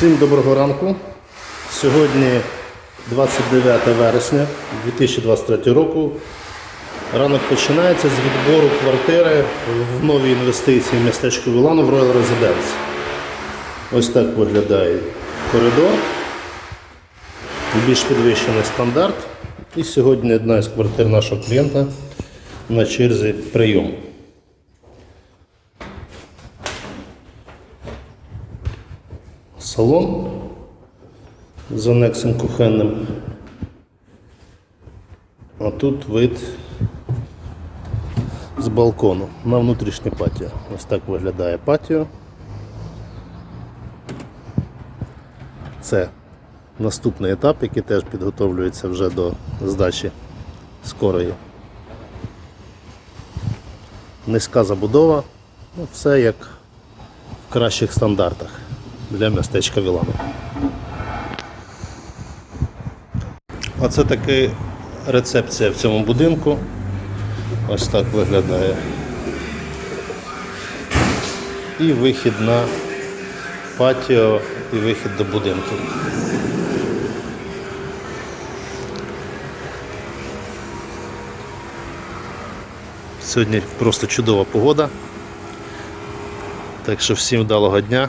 Всім доброго ранку. Сьогодні 29 вересня 2023 року. Ранок починається з відбору квартири в нові інвестиції в містечку Вілану в Royal Residence. Ось так виглядає коридор. Більш підвищений стандарт. І сьогодні одна із квартир нашого клієнта на черзі прийому. Салон з анексом кухенним. А тут вид з балкону на внутрішнє патіо. Ось так виглядає патіо. Це наступний етап, який теж підготовлюється вже до здачі скорої. Низька забудова, ну, все як в кращих стандартах для містечка Вілану. Оце така рецепція в цьому будинку. Ось так виглядає. І вихід на патіо і вихід до будинку. Сьогодні просто чудова погода. Так що всім вдалого дня